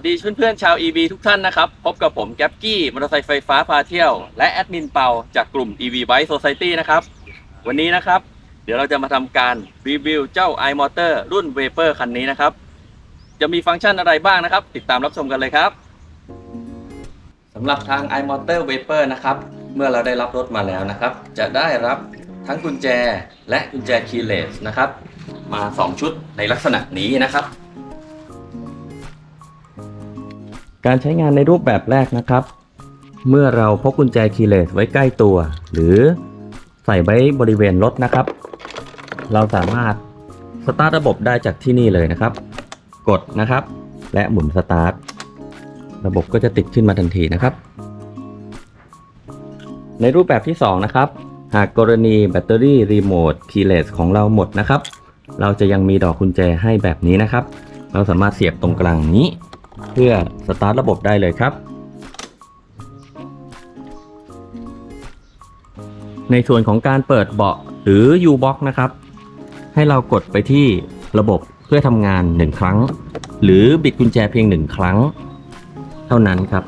สวัสดีเพื่อนๆชาว EV ทุกท่านนะครับ พบกับผมแก๊ปกี้มอเตอร์ไซค์ไฟฟ้าพาเที่ยว และแอดมินเปาจากกลุ่ม EV Bike Society นะครับ วันนี้นะครับ เดี๋ยวเราจะมาทำการรีวิวเจ้า iMotor รุ่น Vapor คันนี้นะครับ จะมีฟังก์ชันอะไรบ้างนะครับ ติดตามรับชมกันเลยครับสำหรับทาง iMotor Vapor นะครับ เมื่อเราได้รับรถมาแล้วนะครับ จะได้รับทั้งกุญแจและกุญแจ keyless นะครับ มา 2 ชุดในลักษณะนี้นะครับ การใช้งานในรูปแบบแรกนะครับ เมื่อเราพกกุญแจคีย์เลสไว้ใกล้ตัว หรือใส่ไว้บริเวณรถนะครับ เราสามารถสตาร์ทระบบได้จากที่นี่เลยนะครับ กดนะครับ และหมุนสตาร์ทระบบก็จะติดขึ้นมาทันทีนะครับ ในรูปแบบที่ 2 นะครับ หากกรณีแบตเตอรี่รีโมทคีย์เลสของเราหมดนะครับ เราจะยังมีดอกกุญแจให้แบบนี้นะครับ เราสามารถเสียบตรงกลางนี้ เพื่อสตาร์ทระบบได้เลยครับ ในส่วนของการเปิดเบาะหรือ U-Box นะครับ ให้เรากดไปที่ระบบเพื่อทำงาน 1 ครั้ง หรือบิดกุญแจเพียง 1 ครั้ง เท่านั้นครับ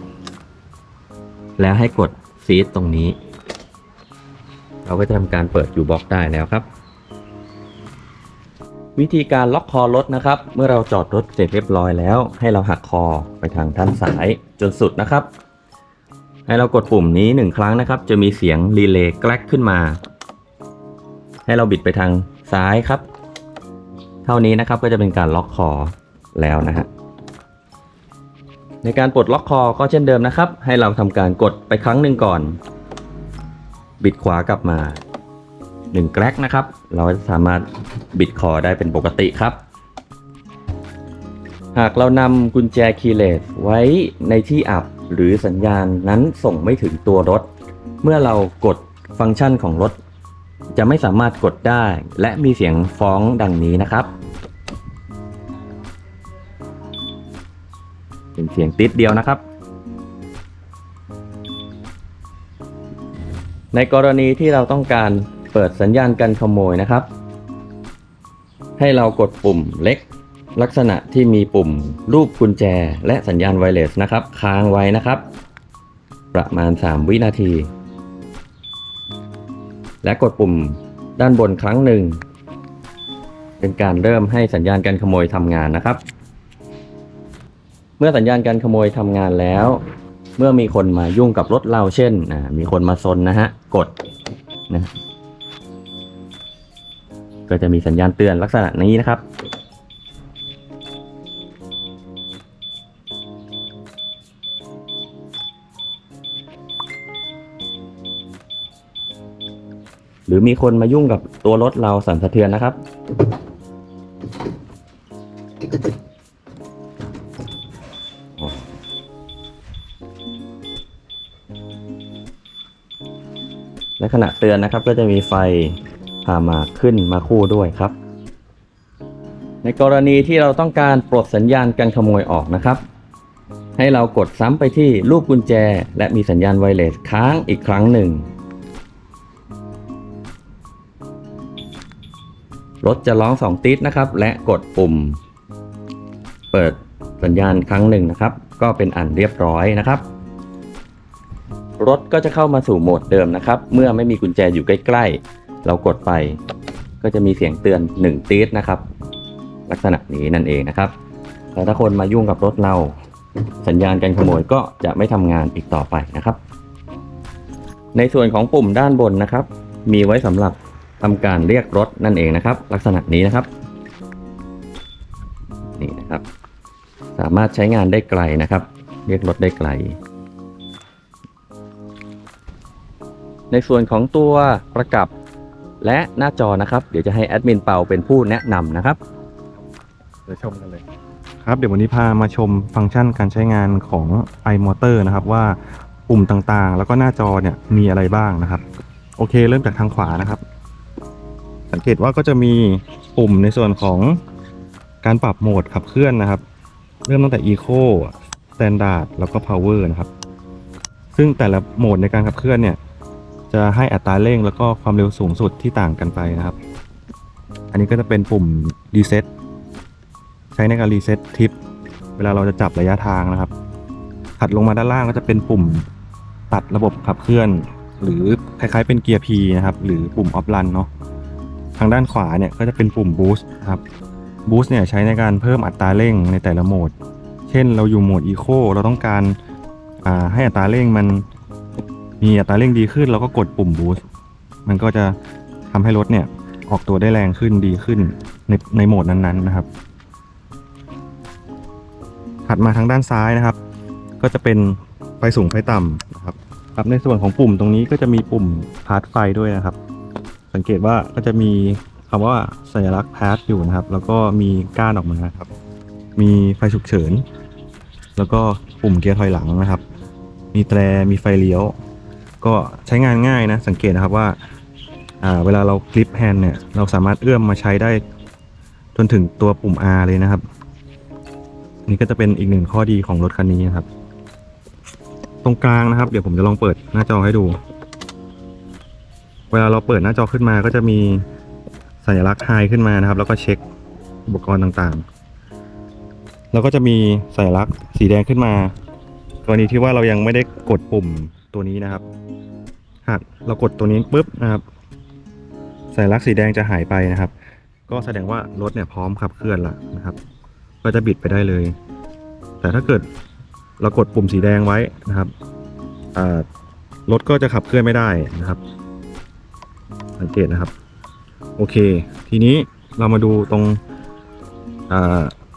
แล้วให้กดซีดตรงนี้ เราก็จะทำการเปิด U-Box ได้แล้วครับ วิธีการล็อกคอรถนะครับ เมื่อเราจอดรถเสร็จเรียบร้อยแล้ว ให้เราหักคอไปทางด้านซ้ายจนสุดนะครับ ให้เรากดปุ่มนี้หนึ่งครั้งนะครับ จะมีเสียงรีเลย์แกลกขึ้นมา ให้เราบิดไปทางซ้ายครับ เท่านี้นะครับก็จะเป็นการล็อกคอแล้วนะฮะในการปลดล็อกคอก็เช่นเดิมนะครับ ให้เราทำการกดไปครั้งหนึ่งก่อน บิดขวากลับมา 1แกลกนะครับ เราจะสามารถบิดคอได้เป็นปกติครับ หากเรานำกุญแจคีย์เลสไว้ในที่อับหรือสัญญาณนั้นส่งไม่ถึงตัวรถ เมื่อเรากดฟังก์ชันของรถ จะไม่สามารถกดได้ และมีเสียงฟ้องดังนี้นะครับ เป็นเสียงติดเดียวนะครับในกรณีที่เราต้องการ เปิดสัญญาณกันขโมยนะครับ ให้เรากดปุ่มเล็ก ลักษณะที่มีปุ่มรูปกุญแจ และสัญญาณไวเลสนะครับ ค้างไว้นะครับ ประมาณ 3 วินาที และกดปุ่มด้านบนครั้งหนึ่ง เป็นการเริ่มให้สัญญาณการขโมยทำงานนะครับ เมื่อสัญญาณการขโมยทำงานแล้ว เมื่อมีคนมายุ่งกับรถเราเช่นมีคนมาซนนะฮะกดนะ ก็จะมีสัญญาณเตือนลักษณะนี้นะครับ หรือมีคนมายุ่งกับตัวรถเราสั่นสะเทือนนะครับและขณะเตือนนะครับก็จะมีไฟามาขึ้นมาคู่ด้วยครับ ในกรณีที่เราต้องการปลดสัญญาณการขโมยออกนะครับ ให้เรากดซ้ำไปที่รูปกุญแจ และมีสัญญาณไวเลสค้างอีกครั้งหนึ่ง รถจะร้อง2ติดนะครับ และกดปุ่ม เปิดสัญญาณครั้งหนึ่งนะครับ ก็เป็นอันเรียบร้อยนะครับรถก็จะเข้ามาสู่โหมดเดิมนะครับ เมื่อไม่มีกุญแจอยู่ใกล้ ๆ เรากดไปก็จะมีเสียงเตือน1ตีดนะครับ ลักษณะนี้นั่นเองนะครับ แต่ถ้าคนมายุ่งกับรถเรา สัญญาณการขโมยก็จะไม่ทำงานอีกต่อไปนะครับ ในส่วนของปุ่มด้านบนนะครับ มีไว้สำหรับทำการเรียกรถนั่นเองนะครับ ลักษณะนี้นะครับนี่นะครับ สามารถใช้งานได้ไกลนะครับ เรียกรถได้ไกล ในส่วนของตัวประกับ และหน้าจอนะครับเดี๋ยวจะให้แอดมินเปาเป็นผู้แนะนำนะครับเดี๋ยวชมกันเลย ครับเดี๋ยววันนี้พามาชมฟังก์ชันการใช้งานของ iMotor นะครับว่าปุ่มต่างๆ แล้วก็หน้าจอเนี่ยมีอะไรบ้างนะครับ โอเคเริ่มจากทางขวานะครับ สังเกตว่าก็จะมีปุ่มในส่วนของการปรับโหมดขับเคลื่อนนะครับ เริ่มตั้งแต่ Eco Standard แล้วก็ Power นะครับ ซึ่งแต่ละโหมดในการขับเคลื่อนเนี่ย จะให้อัตราเร่งแล้วก็ความเร็วสูงสุดที่ต่างกันไปนะครับ อันนี้ก็จะเป็นปุ่ม Reset ใช้ในการรีเซ็ตทิป เวลาเราจะจับระยะทางนะครับ ถัดลงมาด้านล่างก็จะเป็นปุ่มตัดระบบขับเคลื่อน หรือคล้ายๆเป็นเกียร์ P นะครับ หรือปุ่มออฟรันเนาะ ทางด้านขวาเนี่ยก็จะเป็นปุ่ม Boost นะครับ Boost เนี่ยใช้ในการเพิ่มอัตราเร่งในแต่ละโหมด เช่นเราอยู่โหมด Eco เราต้องการาให้อัตราเร่งมัน มีอัตราเร่งดีขึ้นเราก็กดปุ่ม Boost มันก็จะทำให้รถเนี่ยออกตัวได้แรงขึ้นดีขึ้นในในโหมดนั้นๆนะครับ ถัดมาทางด้านซ้ายนะครับ ก็จะเป็นไฟสูงไฟต่ำนะครับครับในส่วนของปุ่มตรงนี้ก็จะมีปุ่มพาร์ทไฟด้วยนะครับ สังเกตว่าก็จะมีคำว่าสัญลักษณ์พาร์ทอยู่นะครับ แล้วก็มีก้านออกมาครับ มีไฟฉุกเฉิน แล้วก็ปุ่มเกียร์ถอยหลังนะครับ มีแตรมีไฟเลี้ยว ก็ใช้งานง่ายนะ สังเกตนะครับว่าเวลาเราคลิปแฮนด์เนี่ย เราสามารถเอื้อมมาใช้ได้จนถึงตัวปุ่ม R เลยนะครับ นี่ก็จะเป็นอีกหนึ่งข้อดีของรถคันนี้นะครับ ตรงกลางนะครับ เดี๋ยวผมจะลองเปิดหน้าจอให้ดู เวลาเราเปิดหน้าจอขึ้นมาก็จะมีสัญลักษณ์ไฮขึ้นมานะครับ แล้วก็เช็คอุปกรณ์ต่างๆ แล้วก็จะมีสัญลักษณ์สีแดงขึ้นมากรณีที่ว่าเรายังไม่ได้กดปุ่ม ตัวนี้นะครับ หากเรากดตัวนี้ปุ๊บนะครับสัญลักษณ์สีแดงจะหายไปนะครับ ก็แสดงว่ารถเนี่ยพร้อมขับเคลื่อนแล้วนะครับ ก็จะบิดไปได้เลย แต่ถ้าเกิดเรากดปุ่มสีแดงไว้นะครับรถก็จะขับเคลื่อนไม่ได้นะครับ สังเกตนะครับ โอเค ทีนี้เรามาดูตรง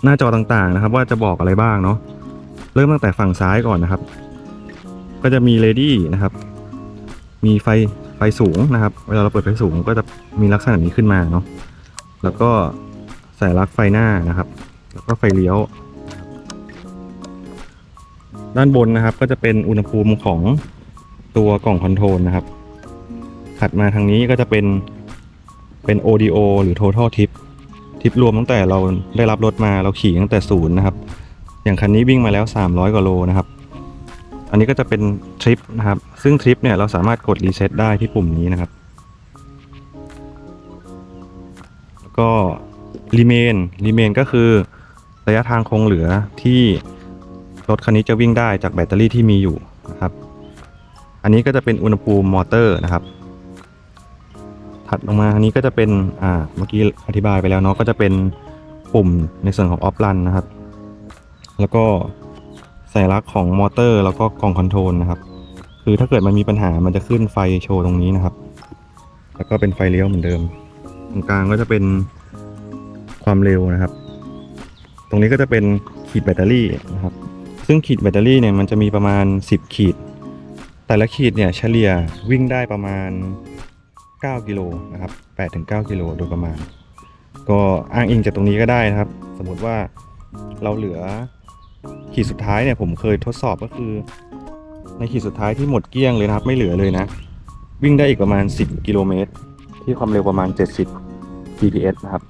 หน้าจอต่างๆนะครับ ว่าจะบอกอะไรบ้างเนาะเริ่มตั้งแต่ฝั่งซ้ายก่อนนะครับ ก็จะมี ready นะครับ มีไฟไฟสูงนะครับ เวลาเราเปิดไฟสูงก็จะมีลักษณะนี้ขึ้นมาเนาะ แล้วก็สัญลักษณ์ไฟหน้านะครับ แล้วก็ไฟเลี้ยว ด้านบนนะครับ ก็จะเป็นอุณหภูมิของตัวกล่องคอนโทรลนะครับ ถัดมาทางนี้ก็จะเป็นเป็น ODO หรือ Total Tip ทิปรวมตั้งแต่เราได้รับรถมาเราขี่ตั้งแต่ศูนย์นะครับ อย่างคันนี้วิ่งมาแล้ว 300 กว่าโลนะครับ อันนี้ก็จะเป็นทริปนะครับ ซึ่งทริปเนี่ยเราสามารถกดรีเซ็ตได้ที่ปุ่มนี้นะครับ แล้วก็รีเมนรีเมนก็คือระยะทางคงเหลือที่รถคันนี้จะวิ่งได้จากแบตเตอรี่ที่มีอยู่นะครับ อันนี้ก็จะเป็นอุณหภูมิมอเตอร์นะครับ ถัดลงมาอันนี้ก็จะเป็นอ่าเมื่อกี้อธิบายไปแล้วเนาะก็จะเป็นปุ่มในส่วนของออฟรันนะครับ แล้วก็ สัญลักษณ์ของมอเตอร์ แล้วก็กล่องคอนโทรลนะครับ คือถ้าเกิดมันมีปัญหามันจะขึ้นไฟโชว์ตรงนี้นะครับ แล้วก็เป็นไฟเลี้ยวเหมือนเดิม ตรงกลางก็จะเป็นความเร็วนะครับ ตรงนี้ก็จะเป็นขีดแบตเตอรี่นะครับ ซึ่งขีดแบตเตอรี่เนี่ยมันจะมีประมาณ 10 ขีด แต่ละขีดเนี่ยเฉลี่ยวิ่งได้ประมาณ 9 กิโลนะครับ8-9 กิโลโดยประมาณ ก็อ้างอิงจากตรงนี้ก็ได้นะครับ สมมติว่าเราเหลือ ขีดสุดท้ายเนี่ยผมเคยทดสอบก็คือ ในขีดสุดท้ายที่หมดเกลี้ยงเลยนะครับ ไม่เหลือเลยนะ วิ่งได้อีกประมาณ 10 กิโลเมตร ที่ความเร็วประมาณ 70 GPS นะครับ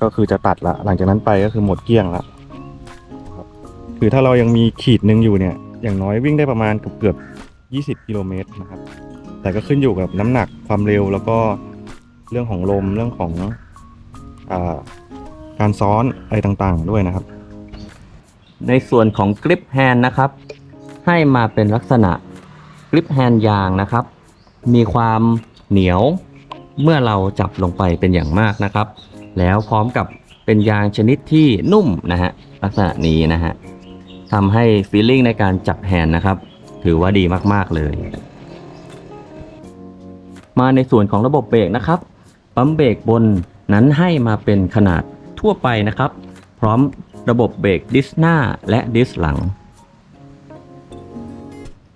ก็คือจะตัดละหลังจากนั้นไปก็คือหมดเกลี้ยงละคือถ้าเรายังมีขีดหนึ่งอยู่เนี่ย อย่างน้อยวิ่งได้ประมาณเกือบเกือบ 20 กิโลเมตรนะครับ แต่ก็ขึ้นอยู่กับน้ำหนักความเร็วแล้วก็เรื่องของลมเรื่องของอการซ้อนอะไรต่างๆด้วยนะครับ ในส่วนของกริปแฮนด์นะครับ ให้มาเป็นลักษณะกริปแฮนด์ยางนะครับ มีความเหนียวเมื่อเราจับลงไปเป็นอย่างมากนะครับ แล้วพร้อมกับเป็นยางชนิดที่นุ่มนะฮะลักษณะนี้นะฮะทำให้ฟีลลิ่งในการจับแฮนด์นะครับ ถือว่าดีมากๆเลย มาในส่วนของระบบเบรกนะครับปั๊มเบรกบนนั้นให้มาเป็นขนาดทั่วไปนะครับ พร้อม ระบบเบรกดิสหน้าและดิสหลัง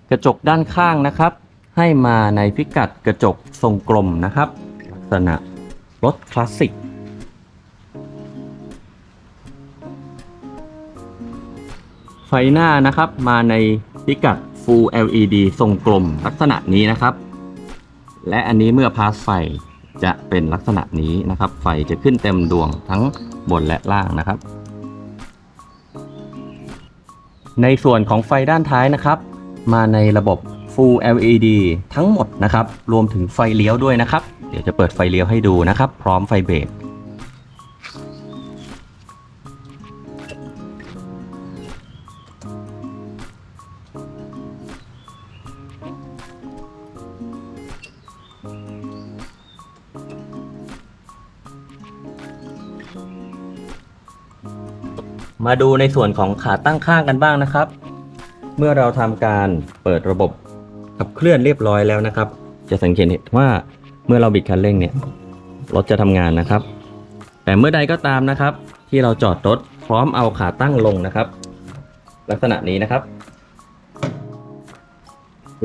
กระจกด้านข้างนะครับ ให้มาในพิกัดกระจกทรงกลมนะครับ ลักษณะรถคลาสสิก ไฟหน้านะครับมาในพิกัด Full LED ทรงกลมลักษณะนี้นะครับ และอันนี้เมื่อพาสไฟจะเป็นลักษณะนี้นะครับ ไฟจะขึ้นเต็มดวงทั้งบนและล่างนะครับ ในส่วนของไฟด้านท้ายนะครับ มาในระบบ Full LED ทั้งหมดนะครับ รวมถึงไฟเลี้ยวด้วยนะครับ เดี๋ยวจะเปิดไฟเลี้ยวให้ดูนะครับ พร้อมไฟเบรก มาดูในส่วนของขาตั้งข้างกันบ้างนะครับ เมื่อเราทำการเปิดระบบขับเคลื่อนเรียบร้อยแล้วนะครับ จะสังเกตเห็นว่าเมื่อเราบิดคันเร่งเนี่ยรถจะทำงานนะครับ แต่เมื่อใดก็ตามนะครับ ที่เราจอดรถพร้อมเอาขาตั้งลงนะครับ ลักษณะนี้นะครับ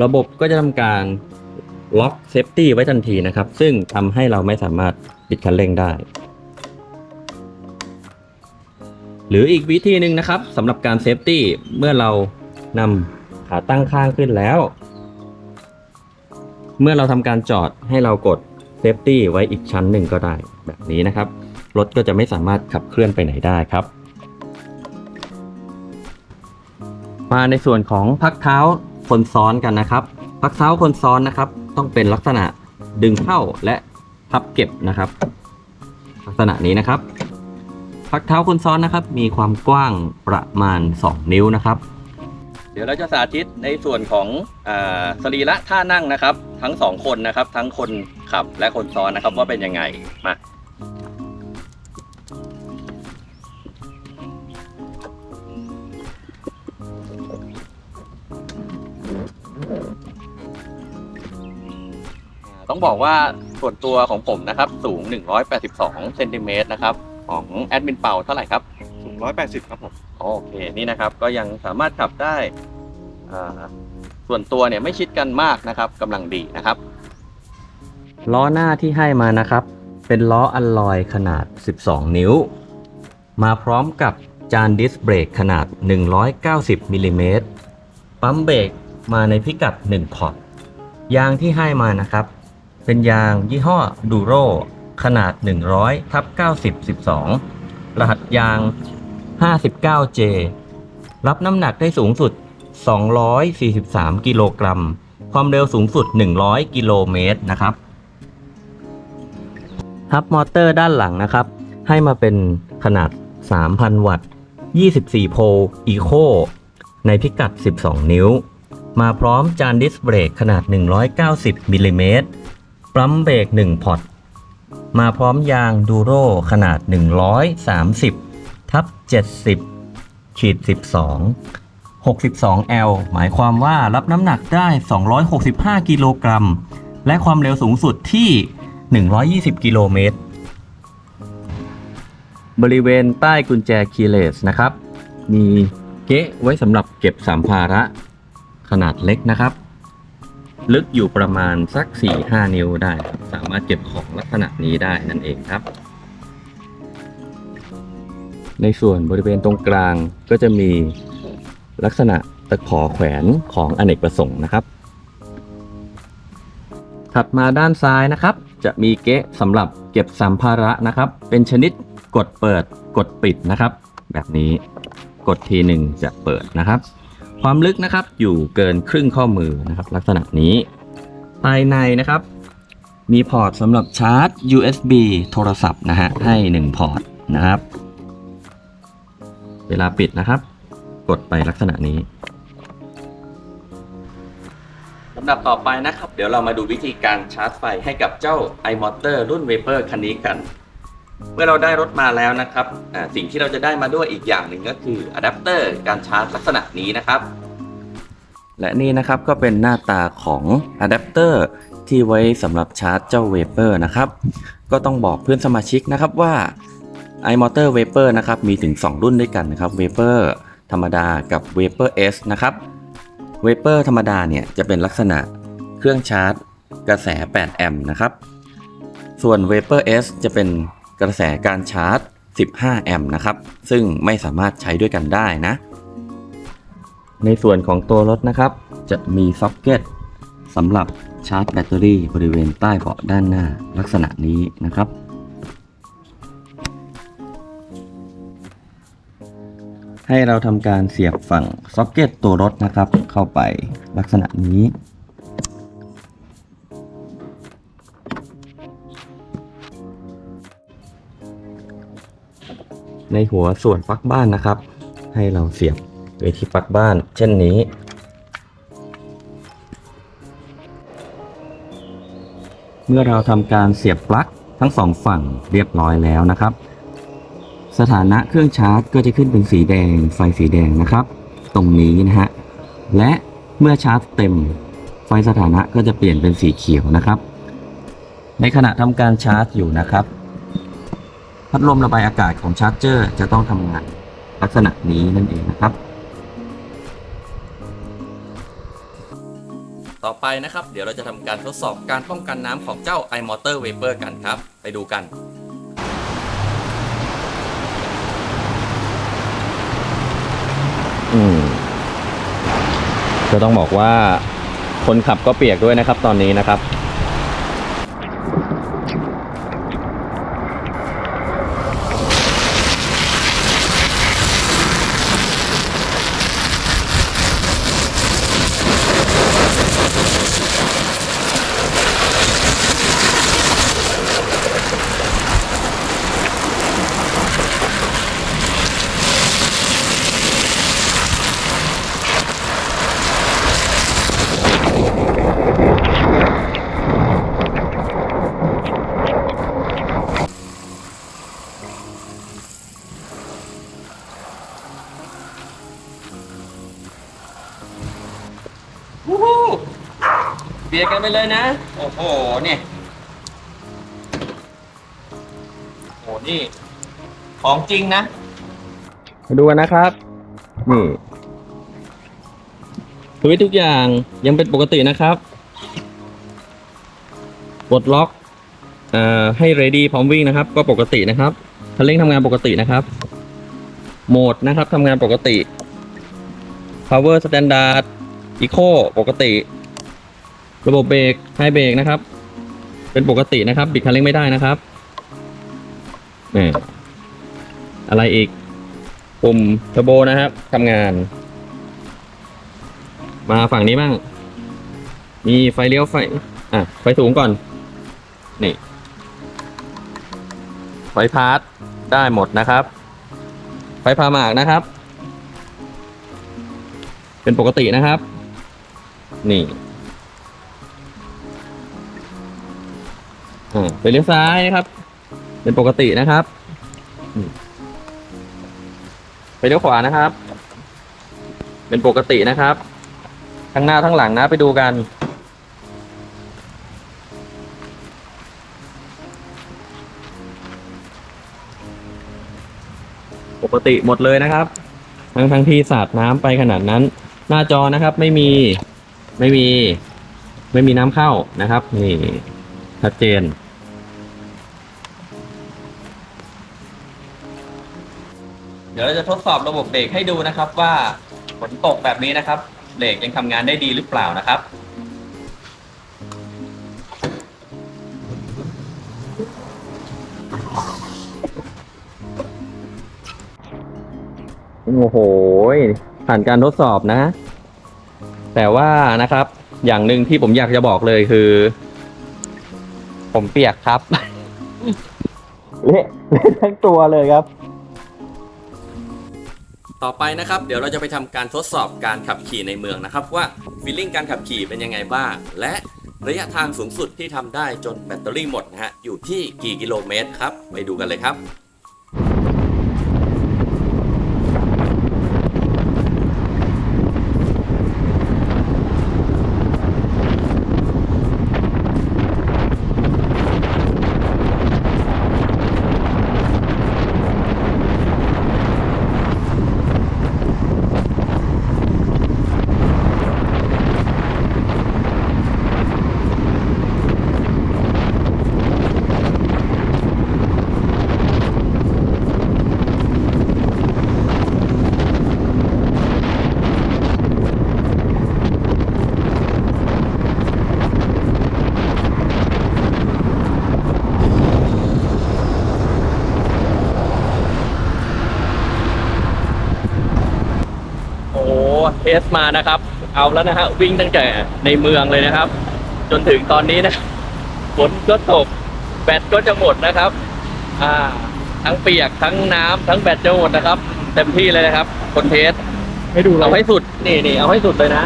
ระบบก็จะทำการล็อกเซฟตี้ไว้ทันทีนะครับ ซึ่งทำให้เราไม่สามารถบิดคันเร่งได้ หรืออีกวิธีหนึ่งนะครับสำหรับการเซฟตี้เมื่อเรานำขาตั้งข้างขึ้นแล้ว เมื่อเราทำการจอดให้เรากดเซฟตี้ไว้อีกชั้นหนึ่งก็ได้แบบนี้นะครับ รถก็จะไม่สามารถขับเคลื่อนไปไหนได้ครับ มาในส่วนของพักเท้าคนซ้อนกันนะครับ พักเท้าคนซ้อนนะครับ ต้องเป็นลักษณะดึงเข้าและพับเก็บนะครับ ลักษณะนี้นะครับ พักเท้าคนซ้อนนะครับ มีความกว้างประมาณ 2 นิ้วนะครับ เดี๋ยวเราจะสาธิตในส่วนของอสรีระท่านั่งนะครับ ทั้งสองคนนะครับ ทั้งคนขับและคนซ้อนนะครับ ว่าเป็นยังไงมาต้องบอกว่าส่วนตัวของผมนะครับ สูง 182 เซนติเมตรนะครับ ของแอดมินเป่าเท่าไหร่ครับ สูงร้อยแปดสิบครับผม โอเคนี่นะครับก็ยังสามารถขับได้อ่าส่วนตัวเนี่ยไม่ชิดกันมากนะครับกำลังดีนะครับ ล้อหน้าที่ให้มานะครับ เป็นล้ออัลลอยขนาด 12 นิ้ว มาพร้อมกับจานดิสเบรกขนาด 190มิลลิเมตรปั๊มเบรกมาในพิกัด 1 พอร์ตยางที่ให้มานะครับ เป็นยางยี่ห้อดูโร ขนาด 100ทับ90 12 รหัสยาง 59J รับน้ำหนักได้สูงสุด 243 กิโลกรัม ความเร็วสูงสุด 100 กิโลเมตรนะครับฮับมอเตอร์ด้านหลังนะครับ ให้มาเป็นขนาด 3,000 วัตต์ 24 โพลอีโคในพิกัด 12 นิ้ว มาพร้อมจานดิสเบรกขนาด 190มิลลิเมตร ปั๊มเบรก 1 พอร์ต มาพร้อมยางดูโรขนาด 130 ทับ 70 ขีด 12 62L หมายความว่ารับน้ำหนักได้ 265 กิโลกรัม และความเร็วสูงสุดที่ 120 กิโลเมตร บริเวณใต้กุญแจคีเลสนะครับ มีเก๊ะไว้สำหรับเก็บสัมภาระขนาดเล็กนะครับ ลึกอยู่ประมาณสัก 4-5 นิ้วได้ครับ สามารถเก็บของลักษณะนี้ได้นั่นเองครับ ในส่วนบริเวณตรงกลางก็จะมีลักษณะตะขอแขวนของอเนกประสงค์นะครับ ถัดมาด้านซ้ายนะครับ จะมีเก๊ะสำหรับเก็บสัมภาระนะครับ เป็นชนิดกดเปิดกดปิดนะครับ แบบนี้กดทีหนึ่งจะเปิดนะครับ ความลึกนะครับอยู่เกินครึ่งข้อมือนะครับ ลักษณะนี้ ภายในนะครับ มีพอร์ตสำหรับชาร์จ USB โทรศัพท์นะฮะให้ 1 พอร์ตนะครับ เวลาปิดนะครับ กดไปลักษณะนี้ลำดับต่อไปนะครับ เดี๋ยวเรามาดูวิธีการชาร์จไฟให้กับเจ้า iMotor รุ่น Vapor คันนี้กัน เมื่อเราได้รถมาแล้วนะครับสิ่งที่เราจะได้มาด้วยอีกอย่างหนึ่งก็คืออะแดปเตอร์การชาร์จลักษณะนี้นะครับ และนี่นะครับก็เป็นหน้าตาของอะแดปเตอร์ที่ไว้สำหรับชาร์จเจ้า Vapor นะครับ ก็ต้องบอกเพื่อนสมาชิกนะครับว่า iMotor Vapor นะครับมีถึง 2 รุ่นด้วยกันนะครับ Vapor ธรรมดากับ Vapor S นะครับ Vapor ธรรมดาเนี่ยจะเป็นลักษณะเครื่องชาร์จกระแส 8 แอมป์นะครับ ส่วน Vapor S จะเป็น กระแสการชาร์จ 15 แอมป์นะครับ ซึ่งไม่สามารถใช้ด้วยกันได้นะ ในส่วนของตัวรถนะครับ จะมีซ็อกเก็ตสำหรับชาร์จแบตเตอรี่บริเวณใต้เบาะด้านหน้าลักษณะนี้นะครับให้เราทำการเสียบฝั่งซ็อกเก็ตตัวรถนะครับ เข้าไปลักษณะนี้ ในหัวส่วนปลั๊กบ้านนะครับ ให้เราเสียบไว้ที่ปลั๊กบ้าน เช่นนี้ เมื่อเราทำการเสียบปลั๊กทั้งสองฝั่งเรียบร้อยแล้วนะครับ สถานะเครื่องชาร์จก็จะขึ้นเป็นสีแดงไฟสีแดงนะครับ ตรงนี้นะฮะและเมื่อชาร์จเต็ม ไฟสถานะก็จะเปลี่ยนเป็นสีเขียวนะครับ ในขณะทำการชาร์จอยู่นะครับ พัดลมระบายอากาศของชาร์จเจอร์จะต้องทำงานลักษณะนี้นั่นเองนะครับ ต่อไปนะครับ เดี๋ยวเราจะทำการทดสอบการป้องกันน้ำของเจ้า iMotor Vapor กันครับ ไปดูกันอืมก็ต้องบอกว่าคนขับก็เปียกด้วยนะครับตอนนี้นะครับ วู้ฮู้เบียร์กันไปเลยนะ โอ้โหเนี่ยโอ้โหนี่ ของจริงนะ มาดูกันนะครับ นี่สวิตช์ทุกอย่างยังเป็นปกตินะครับปลดล็อกเอ่อให้ ready พร้อมวิ่งนะครับ ก็ปกตินะครับคันเร่งทำงานปกตินะครับ โหมดนะครับทำงานปกติ power standard eco ปกติ ระบบเบรกไฮเบรกนะครับ เป็นปกตินะครับบิดคันเร่งไม่ได้นะครับนี่อะไรอีก ปุ่มเทอร์โบนะครับทำงาน มาฝั่งนี้บ้าง มีไฟเลี้ยวไฟ อะ ไฟสูงก่อน นี่ ไฟพาร์ทได้หมดนะครับ ไฟพาหมากนะครับ เป็นปกตินะครับ นี่อ่าไปเลี้ยวซ้ายนะครับ เป็นปกตินะครับ ไปเลี้ยวขวานะครับ เป็นปกตินะครับทั้งหน้าทั้งหลังนะไปดูกัน ปกติหมดเลยนะครับ ทั้งทั้งที่สาดน้ำไปขนาดนั้น หน้าจอนะครับไม่มี ไม่มีไม่มีน้ำเข้านะครับ นี่ชัดเจน เดี๋ยวเราจะทดสอบระบบเบรกให้ดูนะครับว่าฝนตกแบบนี้นะครับเบรกยังทำงานได้ดีหรือเปล่านะครับโอ้โห ผ่านการทดสอบนะ แต่ว่านะครับ อย่างหนึ่งที่ผมอยากจะบอกเลยคือ ผมเปียกครับ เละเละทั้งตัวเลยครับ ต่อไปนะครับ เดี๋ยวเราจะไปทำการทดสอบการขับขี่ในเมืองนะครับ ว่าฟีลลิ่งการขับขี่เป็นยังไงบ้าง และระยะทางสูงสุดที่ทำได้จนแบตเตอรี่หมดนะฮะอยู่ที่กี่กิโลเมตรครับ ไปดูกันเลยครับ โอ้โห เทสมานะครับ เอาแล้วนะฮะวิ่งตั้งแต่ในเมืองเลยนะครับ จนถึงตอนนี้นะฝนก็ตกแบตก็จะหมดนะครับ อ่า ทั้งเปียกทั้งน้ำทั้งแบตจะหมดนะครับ เต็มที่เลยนะครับคนเทสให้ดูเราเอาให้สุดนี่นี่เอาให้สุดเลยนะ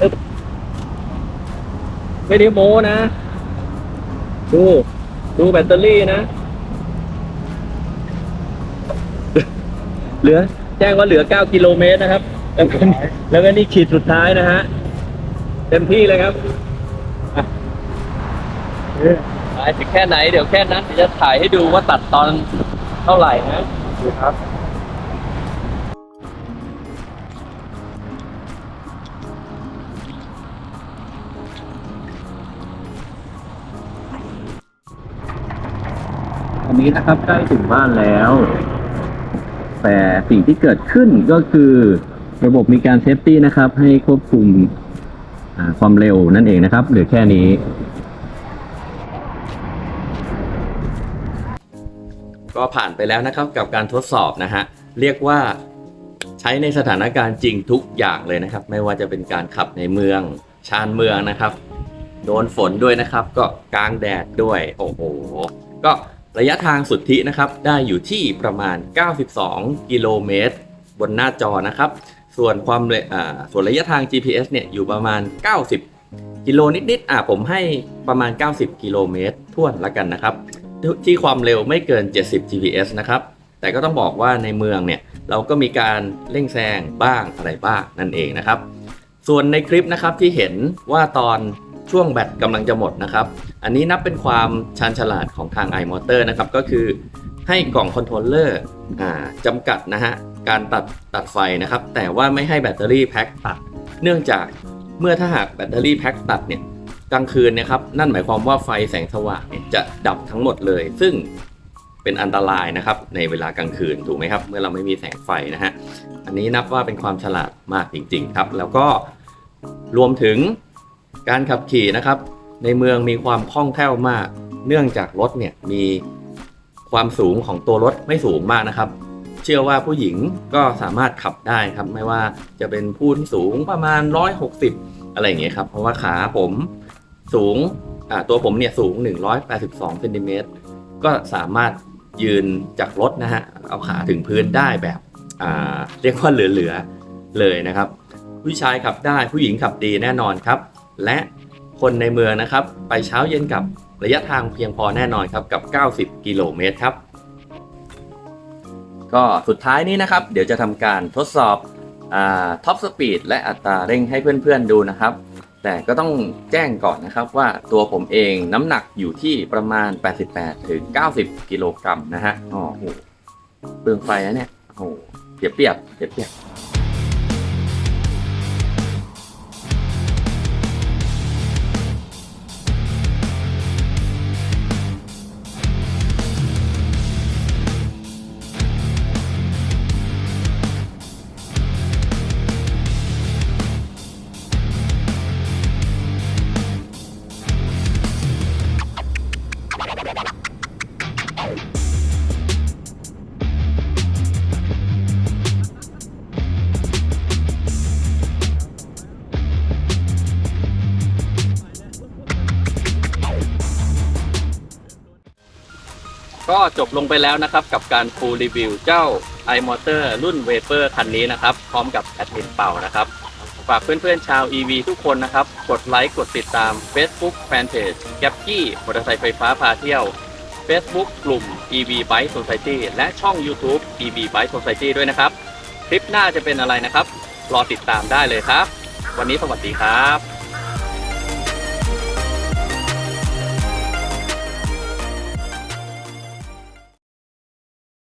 อึ๊บไม่ได้โม้นะ ดู ดูแบตเตอรี่นะ เหลือ แจ้งว่าเหลือ 9 กิโลเมตรนะครับ แล้วก็แล้วก็นี่ขีดสุดท้ายนะฮะ เต็มที่เลยครับอะไปถึงแค่ไหนเดี๋ยวแค่นั้นเดี๋ยวจะถ่ายให้ดูว่าตัดตอนเท่าไหร่นะดูครับอันนี้นะครับใกล้ถึงบ้านแล้ว แต่สิ่งที่เกิดขึ้นก็คือระบบมีการเซฟตี้นะครับ ให้ควบคุมความเร็วนั่นเองนะครับหลือแค่นี้ ก็ผ่านไปแล้วนะครับกับการทดสอบนะฮะ เรียกว่าใช้ในสถานการณ์จริงทุกอย่างเลยนะครับ ไม่ว่าจะเป็นการขับในเมือง ชานเมืองนะครับ โดนฝนด้วยนะครับ ก็กลางแดดด้วย โอ้โห ก็ ระยะทางสุทธินะครับได้อยู่ที่ประมาณ 92 กิโลเมตร บนหน้าจอนะครับ ส่วนความเร็วอ่าส่วนระยะทาง GPS เนี่ยอยู่ประมาณ 90 กิโลนิดๆอะผมให้ประมาณ 90 กิโลเมตรท่วนละกันนะครับ ที่ความเร็วไม่เกิน 70 GPS นะครับ แต่ก็ต้องบอกว่าในเมืองเนี่ยเราก็มีการเร่งแซงบ้างอะไรบ้างนั่นเองนะครับ ส่วนในคลิปนะครับที่เห็นว่าตอน ช่วงแบตกำลังจะหมดนะครับ อันนี้นับเป็นความชาญฉลาดของทาง iMotor นะครับก็คือให้กล่องคอนโทรลเลอร์จำกัดนะฮะการตัดตัดไฟนะครับ แต่ว่าไม่ให้แบตเตอรี่แพ็คตัด เนื่องจากเมื่อถ้าหากแบตเตอรี่แพ็คตัดเนี่ยกลางคืนนะครับนั่นหมายความว่าไฟแสงสว่างเนี่ยจะดับทั้งหมดเลย ซึ่งเป็นอันตรายนะครับในเวลากลางคืนถูกไหมครับ เมื่อเราไม่มีแสงไฟนะฮะอันนี้นับว่าเป็นความฉลาดมากจริง ๆ ครับ แล้วก็รวมถึง การขับขี่นะครับในเมืองมีความคล่องแคล่วมาก เนื่องจากรถเนี่ยมีความสูงของตัวรถไม่สูงมากนะครับ เชื่อว่าผู้หญิงก็สามารถขับได้ครับไม่ว่าจะเป็นผู้ที่สูงประมาณ 160 อะไรอย่างเงี้ยครับ เพราะว่าขาผมสูงตัวผมเนี่ยสูง 182เซนติเมตรก็สามารถยืนจากรถนะฮะเอาขาถึงพื้นได้แบบเรียกว่าเหลือๆเลยนะครับ ผู้ชายขับได้ผู้หญิงขับดีแน่นอนครับ และคนในเมืองนะครับ ไปเช้าเย็นกลับระยะทางเพียงพอแน่นอนครับกับ 90 กิโลเมตรครับ ก็สุดท้ายนี้นะครับ เดี๋ยวจะทำการทดสอบท็อปสปีดและอัตราเร่งให้เพื่อนๆดูนะครับ แต่ก็ต้องแจ้งก่อนนะครับว่าตัวผมเองน้ำหนักอยู่ที่ประมาณ 88 ถึง 90 กิโลกรัมนะฮะอ๋อโหเปลืองไฟนะเนี่ยโอ้โหเปรียบเปรียบเปรียบเปรียบ จบลงไปแล้วนะครับ กับการฟูลรีวิวเจ้า iMotor รุ่น Vapor คันนี้นะครับ พร้อมกับแอดมินเป่านะครับ ฝากเพื่อนๆชาว EV ทุกคนนะครับ กดไลค์กดติดตาม Facebook Fanpage แก๊ปกี้มอเตอร์ไซค์ไฟฟ้าพาเที่ยว Facebook กลุ่ม EV Bike Society และช่อง YouTube EV Bike Society ด้วยนะครับ คลิปหน้าจะเป็นอะไรนะครับ รอติดตามได้เลยครับ วันนี้สวัสดีครับ